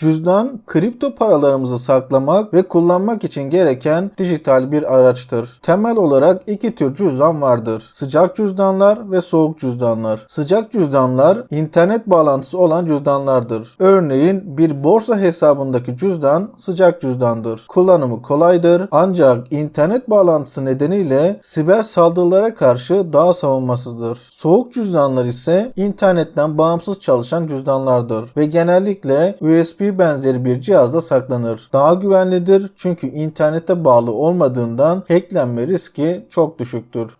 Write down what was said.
Cüzdan, kripto paralarımızı saklamak ve kullanmak için gereken dijital bir araçtır. Temel olarak iki tür cüzdan vardır. Sıcak cüzdanlar ve soğuk cüzdanlar. Sıcak cüzdanlar internet bağlantısı olan cüzdanlardır. Örneğin bir borsa hesabındaki cüzdan sıcak cüzdandır. Kullanımı kolaydır ancak internet bağlantısı nedeniyle siber saldırılara karşı daha savunmasızdır. Soğuk cüzdanlar ise internetten bağımsız çalışan cüzdanlardır ve genellikle USB benzeri bir cihazda saklanır. Daha güvenlidir çünkü internete bağlı olmadığından hacklenme riski çok düşüktür.